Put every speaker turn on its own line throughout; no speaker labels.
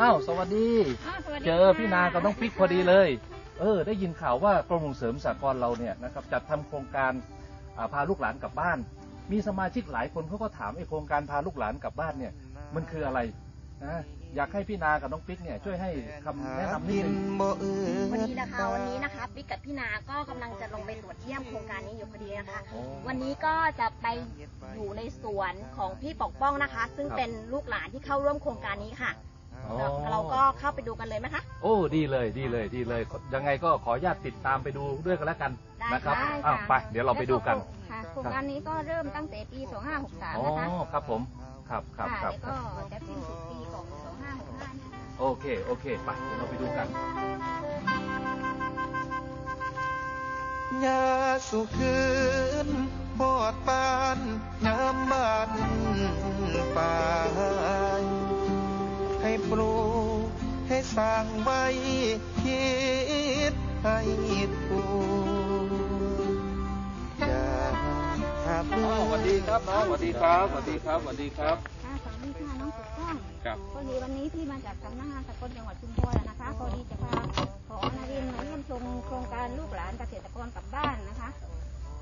อ้าวสวัสดี
อ้าวสวัสดี
เจอ
ค่ะ
พี่นากับน้องปิ๊กพอดีเลย เออ ได้ยินข่าวว่ากรมส่งเสริมสหกรณ์เราเนี่ยนะครับจัดทำโครงการอ่าพาลูกหลานกลับบ้าน มีสมาชิกหลายคนเขาก็ถามไอ้โครงการพาลูกหลานกลับบ้านเนี่ย มันคืออะไรนะอยากให้พี่นากับน้องปิ๊กเนี่ยช่วยให้คำแนะนำนิดนึง
วันนี้นะคะวันนี้นะคะปิ๊กกับพี่นาก็กำลังจะลงไปตรวจเยี่ยมโครงการนี้อยู่พอดีนะคะ
โอ้
วันนี้ก็จะไปอยู่ในสวนของพี่ปกป้องนะคะ ซึ่ง
ครับ
เป็นลูกหลานที่เข้าร่วมโครงการนี้ค่ะ
อ๋อ
เราก็เข้าไปดูกันเลยไหมคะ
โอ้ดีเลยดีเลยดีเลย ยังไงก็ขออนุญาตติดตามไปดูด้วยกันแล้วกัน
ได้
นะครับ
ค่ะ
อ้าวไป เดี๋ยวเราไปดูกัน
ค่ะโครงการนี้ก็เริ่มตั้งแต่ปี 2563
อ๋อ
นะคะ
ครับผมครับครับ
ค่ะ
ครับ
แล้ว
ค
ก็
รับ
จะสิ้นสุดปีของ 2565เนี่ยค่ะ
โอเคโอเคไปเดี๋ยวเราไปดูกัน
ยาสุขืนปอดปานน้ำมันป่า ให้ปลูกให้สร้างไว้คิดให้ถูกอย่าหาเพื่
อ๋อสวัสดีครับน้องสวัสดีครับสวัสดีครับสวัสดีครับ
ค่ะสวัสดีค่ะน้องสุกต้อง
ครับ
พอดีวันนี้ที่มาจากสำนักงานสกลจังหวัดชุมพรนะคะพอดีจะพาขอนารินทร์มาเยี่ยมชมโครงการลูกหลานเกษตรกรกลับบ้านนะคะ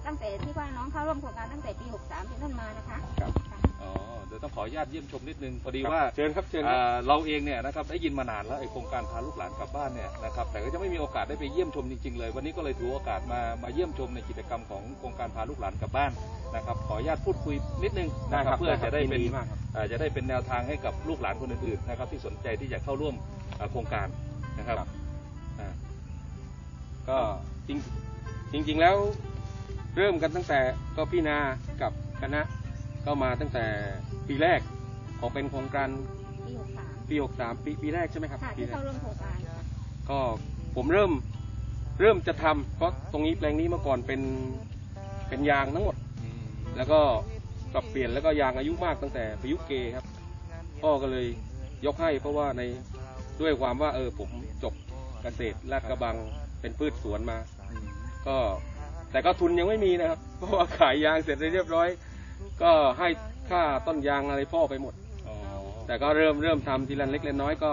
ตั้งแต่ที่ว่าน้องเข้าร่วมโครงการตั้งแต่ปี 63เป็นต้นมานะคะ
ครับ
ค่ะ
อ๋อเดี๋ยวต้องขออนุญาตเยี่ยมชมนิดนึงพอดีว่า
เชิญครับเชิญครับ
อ่าเราเองเนี่ยนะครับได้ยินมานานแล้วไอ้โครงการพาลูกหลานกลับบ้านเนี่ยนะครับแต่ก็จะไม่มีโอกาสได้ไปเยี่ยมชมจริงๆเลย วันนี้ก็เลยถือโอกาสมามาเยี่ยมชมในกิจกรรมของโครงการพาลูกหลานกลับบ้านนะครับขออนุญาตพูดคุยนิดนึงนะครับเพื่อจะได้เป็น
มากครับ
อ่าจะได้เป็นแนวทางให้กับลูกหลานคนอื่นๆนะครับ ที่สนใจที่จะเข้าร่วมอ่าโครงการนะครับ
ครับ
อ่า
ก็จริงจริง ๆ แล้ว เริ่มกันตั้งแต่ก็พี่นากับคณะก็มาตั้งแต่ปีแรกของเป็นโครงการ
ปี63
ปี63ปีปีแรกใช่ไหมครับ
ค่ะ
ปี
ที่
แร
เข้ากร่วมโครงการค่ะ
ก็ผมเริ่มเริ่มจะทำเพราะตรงนี้แปลงนี้เมื่อก่อนเป็นเป็นยางทั้งหมด แล้วก็ปรับเปลี่ยนแล้วก็ยางอายุมากตั้งแต่ประยุกต์เกครับ พ่อก็เลยยกให้เพราะว่าในด้วยความว่าเออผมจบเกษตรลาดกระบังเป็นพืชสวนมา ก็ แต่ก็ทุนยังไม่มีนะครับ เพราะว่าขายยางเสร็จเรียบร้อย ก็ให้ค่าต้นยางอะไรพ่อไปหมด
อ๋อ
แต่ก็เริ่มเริ่มทำทีละเล็กละน้อยก็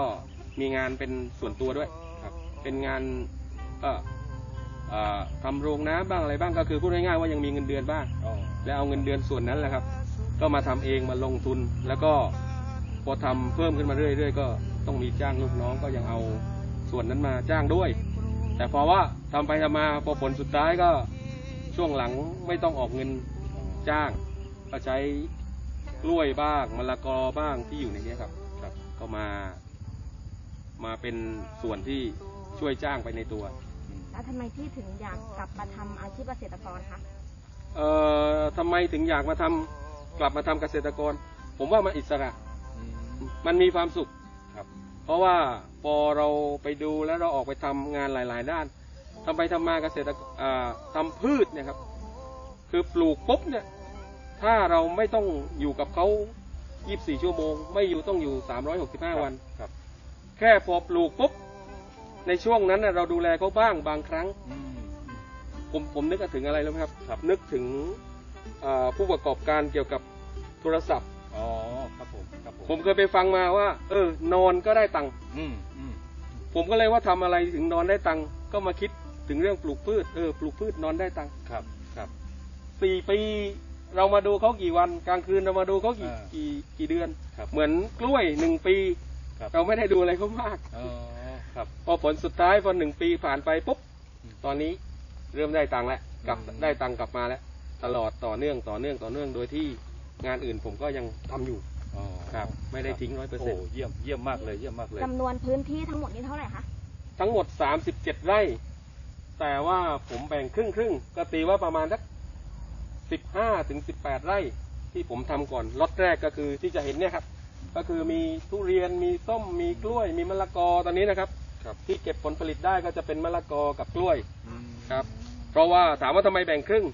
มีงานเป็นส่วนตัวด้วยครับ เป็นงานก็เอ่อทำโรงน้ำบ้างอะไรบ้างก็คือพูดง่ายๆว่ายังมีเงินเดือนบ้าง
อ๋อ
แล้วเอาเงินเดือนส่วนนั้นแหละครับ ก็มาทำเองมาลงทุนแล้วก็พอทำเพิ่มขึ้นมาเรื่อยๆ ก็ต้องมีจ้างลูกน้องก็ยังเอาส่วนนั้นมาจ้างด้วย แต่พอว่าทำไปทำมาพอผลสุดท้ายก็ ช่วงหลังไม่ต้องออกเงินจ้าง ก็ใช้กล้วยบ้างมะละกอบ้างที่อยู่ในนี้ครับครับ ก็มา มาเป็นส่วนที่ช่วยจ้างไปในตัว
แล้วทำไมพี่ถึงอยากกลับมาทำอาชีพเกษตรกรคะ
เอ่อทำไมถึงอยากมาทำกลับมาทำเกษตรกร ผมว่ามันอิสระ
อืม
มันมีความสุข
ครับ
เพราะว่าพอเราไปดูแล้วเราออกไปทำงานหลาย ๆ ด้าน ทำไปทำมาเกษตรอ่าทำพืชเนี่ยครับ คือปลูกปุ๊บเนี่ย ถ้าเราไม่ต้องอยู่กับเขา 24 ชั่วโมง ไม่อยู่ต้องอยู่ 365 วัน
ครับ
แค่พอปลูกปุ๊บ ในช่วงนั้นน่ะเราดูแลเขาบ้างบางครั้ง
อืม
ผมผมนึกถึงอะไรรู้ไหมครับ
ครับ
นึกถึงอ่าผู้ประกอบการเกี่ยวกับโทรศัพท์
อ๋อครับผมครับผม
ผมเคยไปฟังมาว่า เออ นอนก็ได้ตังค์
อืมอืม
ผมก็เลยว่าทำอะไรถึงนอนได้ตังค์ก็มาคิด ถึงเรื่องปลูกพืชเออปลูกพืชนอนได้ตังค์
ครับครับ
สี่ปีเรามาดูเขากี่วันกลางคืนเรามาดูเขากี่
อ่า
กี่กี่เดือน
ครับ
เหมือนกล้วยหนึ่งปี
ครับ
เราไม่ได้ดูอะไรเขามาก
อ๋อครับ
พอผลสุดท้ายพอหนึ่งปีผ่านไปปุ๊บ
อืม
ตอนนี้เริ่มได้ตังค์แล้วกลับ
อืม
ได้ตังค์กลับมาแล้ว ตลอดต่อเนื่องต่อเนื่องต่อเนื่องโดยที่งานอื่นผมก็ยังทำอยู่
อ๋อ
ครับ ไม่ได้ทิ้ง100%
โอ้เยี่ยมเยี่ยมมากเลยเยี่ยมมากเลย
จำนวนพื้นที่ทั้งหมดนี้เท่าไหร่คะ
ทั้งหมด37ไร่ แต่ว่าผมแบ่งครึ่งครึ่งๆก็ตีว่าประมาณสัก15ถึง18ไร่ที่ผมทำก่อนล็อตแรกก็คือที่จะเห็นเนี่ยครับ ก็คือมีทุเรียนมีส้มมีกล้วย มีมะละกอตอนนี้นะครับ
ครับ
ที่เก็บผลผลิตได้ก็จะเป็นมะละกอกับกล้วย
อืม
ครับ เพราะว่าถามว่าทำไมแบ่งครึ่ง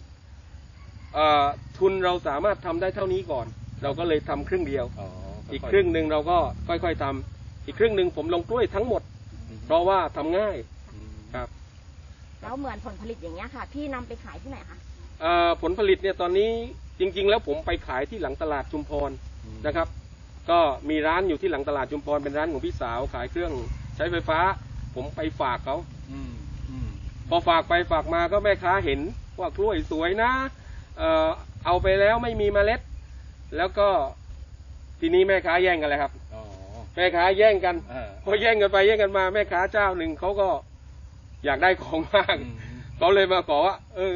เอ่อทุนเราสามารถทำได้เท่านี้ก่อน เราก็เลยทำครึ่งเดียว
อ๋อ
อีก
อยๆ
ครึ่งหนึ่งเราก็ค่อยๆทำอีกครึ่งหนึ่งผมลงกล้วยทั้งหมด
อืม
เพราะว่าทำง่าย
อืม
ครับ
แล้วเหมือนผลผลิตอย่างเงี้ยค่ะ พี่นำไปขายที่ไหนคะ
เอ่อผลผลิตเนี่ยตอนนี้จริง ๆ แล้วผมไปขายที่หลังตลาดชุมพรนะครับ ก็มีร้านอยู่ที่หลังตลาดชุมพรเป็นร้านของพี่สาวขายเครื่องใช้ไฟฟ้า ผมไปฝากเขา
อืมอืม
พอฝากไปฝากมาก็แม่ค้าเห็นว่ากล้วยสวยนะเอ่อเอาไปแล้วไม่มีเมล็ด แล้วก็ทีนี้แม่ค้าแย่งกันเลยครับ
อ๋อ
แม่ค้าแย่งกัน
เออ
พอแย่งกันไปแย่งกันมาแม่ค้าเจ้าหนึ่งเขาก็ อยากได้ของมาก
อืม
เขาเลยมาขอว่าเออ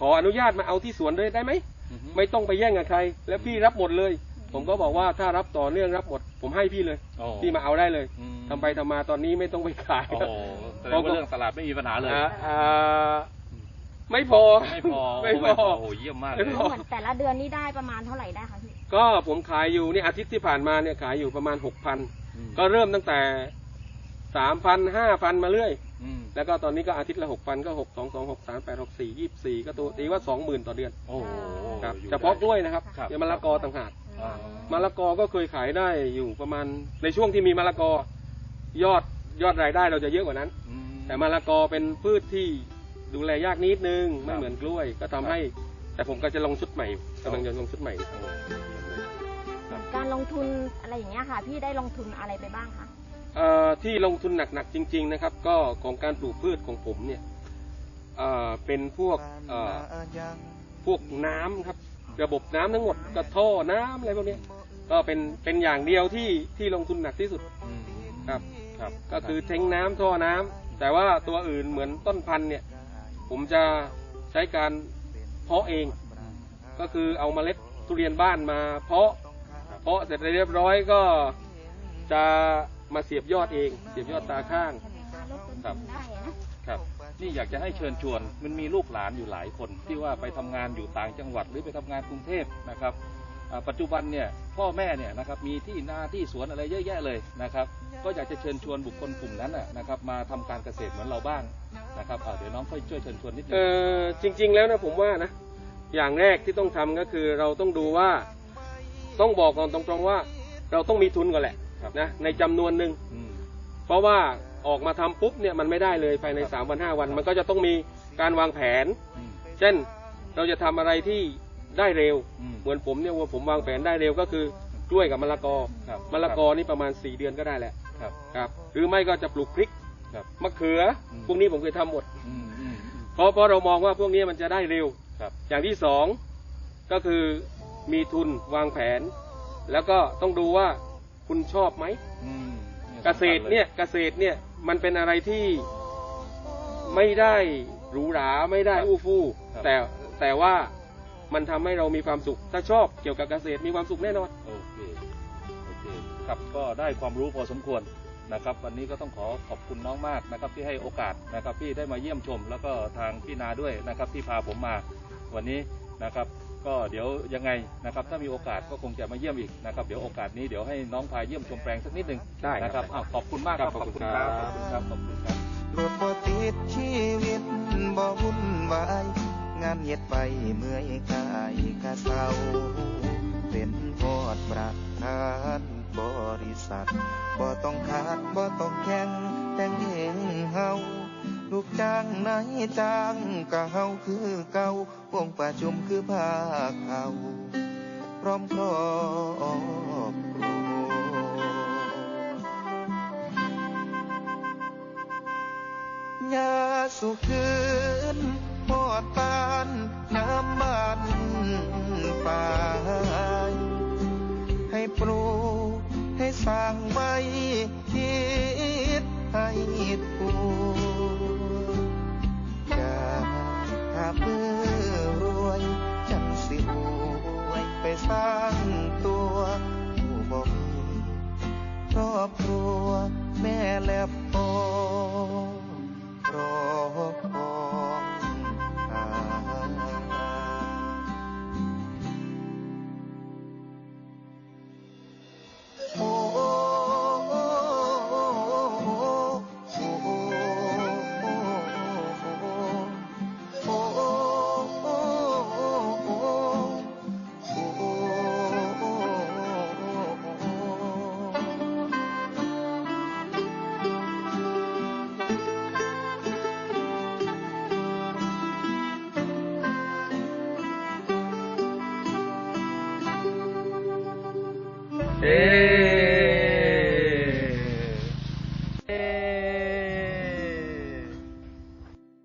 ขออนุญาตมาเอาที่สวนเลยได้ไหม
อืม
ไม่ต้องไปแย่งกับใคร แล้วพี่รับหมดเลย ผมก็บอกว่าถ้ารับต่อเนื่องรับหมด ผมให้พี่เลย
โอ้
พี่มาเอาได้เลย
อืม
ทำไปทำมาตอนนี้ไม่ต้องไปขาย
โอ้โหแสดงว่าเรื่องตลาดไม่มีปัญหาเลย
อ่าอ่าไม่พอ
ไม่พอ
ไม่พอ
โอ้โหเยี่ยมมากเล
ไม่
ย
พอ
เหมือนแต่ละเดือนนี่ได้ประมาณเท่าไหร่ได้คะพี่
ก็ผมขายอยู่เนี่ยอาทิตย์ที่ผ่านมาเนี่ยขายอยู่ประมาณหกพัน
อืม
ก็เริ่มตั้งแต่สามพันห้าพันมาเรื่อย
อืม
แล้วก็ตอนนี้ก็อาทิตย์ละหกพันก็หกสองสองหกสามแปดหกสี่ยี่สี่ก็ตัวตีว่าสองหมื่นต่อเดือน
โอ้โห
ครับ
อยู่
เฉพาะกล้วยนะครับ
ครับ
เดี๋ยวมะละกอต่างหาก
อ่ามะ
ละกอก็เคยขายได้อยู่ประมาณในช่วงที่มีมะละกอยอดยอดรายได้เราจะเยอะกว่านั้น
อืม
แต่มะละกอเป็นพืชที่ดูแลยากนิดนึงไม่เหมือนกล้วย ก็ทำให้ แต่ผมก็จะลงชุดใหม่กำลังจะลงชุดใหม่
โอ้ครับ
การลงทุนอะไรอย่างเงี้ยค่ะ พี่ได้ลงทุนอะไรไปบ้างคะ
เอ่อ ที่ลงทุนหนักๆจริง ๆนะครับ ก็ของการปลูกพืชของผมเนี่ยเป็นพวกพวกน้ำครับ ระบบน้ำทั้งหมดกระท่อน้ำอะไรพวกนี้ก็เป็นเป็นอย่างเดียวที่ที่ลงทุนหนักที่สุดครับ
ครับ
ก็คือเทงน้ำท่อน้ำแต่ว่าตัวอื่นเหมือนต้นพันธุ์เนี่ย ผมจะใช้การเพาะเอง ก็คือเอาเมล็ดทุเรียนบ้านมาเพาะ เพาะเสร็จเรียบร้อยก็จะ มาเสียบยอดเอง เสียบยอดตาข้าง
คะลดต้นทุนได้อะนะ
ครับ นี่อยากจะให้เชิญชวน มันมีลูกหลานอยู่หลายคน ที่ว่าไปทำงานอยู่ต่างจังหวัดหรือไปทำงานกรุงเทพนะครับปัจจุบันเนี่ยพ่อแม่เนี่ยนะครับมีที่นาที่สวนอะไรเยอะแยะเลยนะครับ ก็อยากจะเชิญชวนบุคคลกลุ่มนั้นนะนะครับ มาทำการเกษตรเหมือนเราบ้างนะครับเดี๋ยวน้องค่อยช่วยเชิญชวนนิดนึ
เองอจริง ๆ แล้วนะผมว่านะอย่างแรกที่ต้องทำก็คือเราต้องดูว่า ต้องบอกก่อนตรงๆว่า เราต้องมีทุนก่อนแหละ
ครับ
นะในจำนวนหนึ่ง
อืม
เพราะว่าออกมาทำปุ๊บเนี่ยมันไม่ได้เลยภายในสามวันห้าวัน มันก็จะต้องมีการวางแผน
อืม
เช่นเราจะทำอะไรที่ได้เร็ว
อืม
เหมือนผมเนี่ยว่าผมวางแผนได้เร็วก็คือกล้วยกับมะละกอ
ครับ
มะละกอนี่ประมาณสี่เดือนก็ได้แหละ
ครับ
ครับหรือไม่ก็จะปลูกพริก
ครับ
มะเขืออ
ม
พวกนี้ผมเคยทำหมด
อืมอืมอืม
เพราะเพราะเรามองว่าพวกนี้มันจะได้เร็ว
ครับ
อย่างที่สองก็คือมีทุนวางแผน แล้วก็ต้องดูว่า คุณชอบไหม
อืม
เกษตรเนี่ยเกษตรเนี่ยมันเป็นอะไรที่ไม่ได้หรูหราไม่ได้อู้ฟู่แต่แต่ว่ามันทำให้เรามีความสุข ถ้าชอบเกี่ยวกับเกษตรมีความสุขแน่นอน
โอเคโอเคครับก็ได้ความรู้พอสมควรนะครับ วันนี้ก็ต้องขอขอบคุณน้องมากนะครับ ที่ให้โอกาสนะครับที่ได้มาเยี่ยมชม แล้วก็ทางพี่นาด้วยนะครับ ที่พาผมมาวันนี้นะครับ ก็เดี๋ยวยังไงนะครับถ้ามีโอกาสก็คงจะมาเยี่ยมอีกนะครับเดี๋ยวโอกาสนี้เดี๋ยวให้น้องพาเยี่ยมชมแปลงสักนิดหนึ่ง
ได้ครับ
นะครับอ้าวขอบคุณมากครับ
ครับ
ขอบคุณ
ข
ค
อบ
รับ
คุณ
ข
ครั
อบบคุณครับขอบคุณครับ
รถบ่ติดชีวิตบ่วุ่นวายงานเย็ดไปเมื่อยกายกะเศร้าเป็นพอดประธานบริษัทบ่ต้องขาดบ่ต้องแข่งแต่งเองเฮา ลูกจ้างนายจ้างกะเฮาคือเก่าวงประชุมคือภาคเขาพร้อมครอบครัวยาสุขืนปอดปานน้ำมันป่าให้ปลูกให้สร้างไว้คิดให้ถูก หา เ